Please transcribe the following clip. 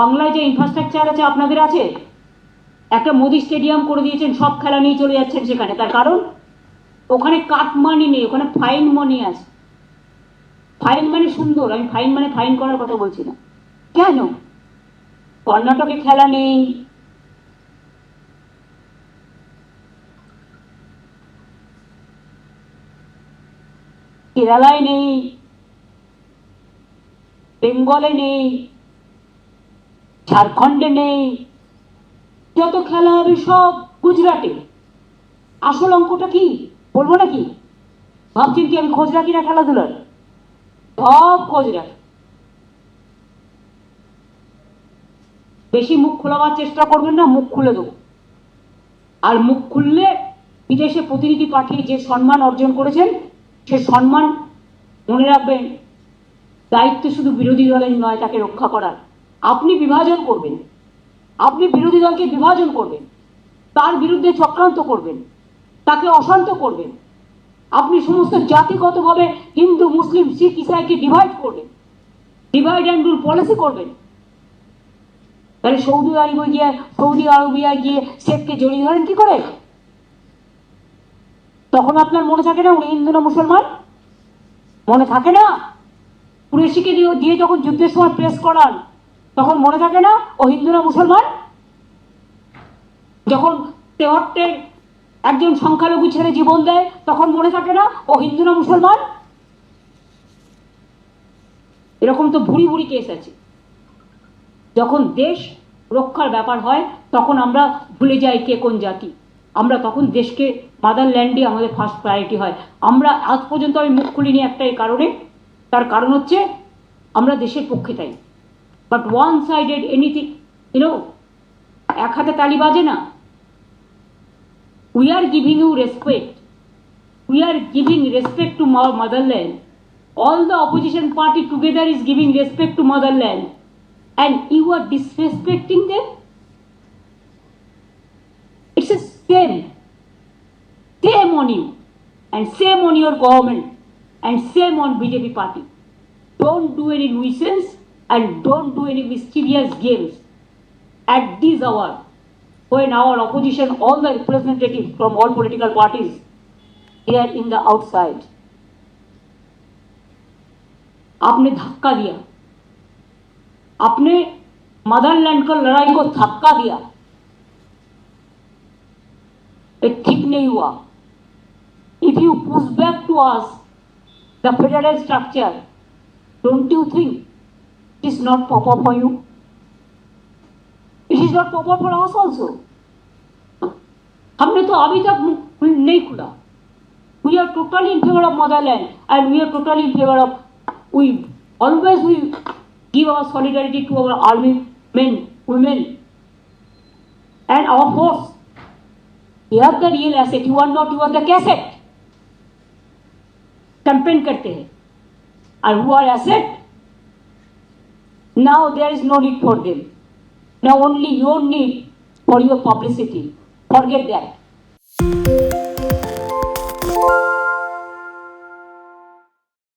বাংলায় যে ইনফ্রাস্ট্রাকচার আছে আপনাদের আছে? একটা মোদি স্টেডিয়াম করে দিয়েছেন, সব খেলা নিয়ে চলে যাচ্ছেন সেখানে। তার কারণ, ওখানে কাট মানি নেই, ওখানে ফাইন মানি আছে। ফাইন মানে সুন্দর, আমি ফাইন মানে ফাইন করার কথা বলছি না। কেন? কর্ণাটকে খেলা নেই। কেরালায় নেই। বেঙ্গলে নেই। ঝাড়খণ্ডে নেই। যত খেলা হবে সব গুজরাটে। আসল অঙ্কটা কি, বলব নাকি? ভাবছেন কি আমি খোঁজ রাখি না খেলাধুলার? সব খোঁজ রাখি বেশি মুখ খোলাবার চেষ্টা করবেন না, মুখ খুলে দেবো। আর মুখ খুললে বিদেশে প্রতিনিধি পাঠিয়ে যে সম্মান অর্জন করেছেন, সে সম্মান মনে রাখবেন। দায়িত্ব শুধু বিরোধী দলের নয়, তাকে রক্ষা করার। আপনি বিভাজন করবেন। আপনি বিরোধী দলকে বিভাজন করবেন। তার বিরুদ্ধে চক্রান্ত করবেন। তাকে অশান্ত করবেন। আপনি সমস্ত জাতিগতভাবে হিন্দু, মুসলিম, শিখ, ইসাইকে ডিভাইড করবেন। ডিভাইড অ্যান্ড রুল পলিসি করবেন। তাহলে সৌদি আরবে গিয়ে, সৌদি আরবিয়ায় গিয়ে শেখকে জড়িয়ে ধরেন কি করে? তখন আপনার মনে থাকে না উনি হিন্দু না মুসলমান? মনে থাকে না? কুরেশিকে দিয়ে যখন যুদ্ধের সময় প্রেস করান তখন মনে থাকে না, ও হিন্দু না মুসলমান? যখন তেহট্টের একজন সংখ্যালঘু ছেড়ে জীবন দেয়, তখন মনে থাকে না, ও হিন্দু না মুসলমান? এরকম তো ভুড়ি ভুড়ি কেস আছে। যখন দেশ রক্ষার ব্যাপার হয়, তখন আমরা ভুলে যাই কে কোন জাতি। আমরা তখন দেশকে মাদারল্যান্ডই আমাদের ফার্স্ট প্রায়োরিটি হয়। আমরা আজ পর্যন্ত আমি মুখ খুলিনি একটা এই কারণে। তার কারণ হচ্ছে, আমরা দেশের পক্ষে তাই but one sided anything you know এক হাতে তালি বাজে না we are giving you respect we are giving respect to motherland all the opposition party together is giving respect to motherland and you are disrespecting them it's a shame shame on you and shame on your government and shame on bjp party don't do any nuisance and don't do any mysterious games at this hour when our opposition all the representatives from all political parties here in the outside आपने धक्का दिया आपने Motherland को लड़ाई को धक्का दिया ये ठीक नहीं हुआ if you push back to us the federal structure don't you think it is not proper for you it is not proper for us also हमने तो अभी तक मुंह नहीं खुला we are totally in favor of motherland and we are totally in favor of we always we give our solidarity to our army men women and our force they are the real asset you are not you are the cassette campaign करते हैं and who are asset Now there is no need for them. Now only your need for your publicity. Forget that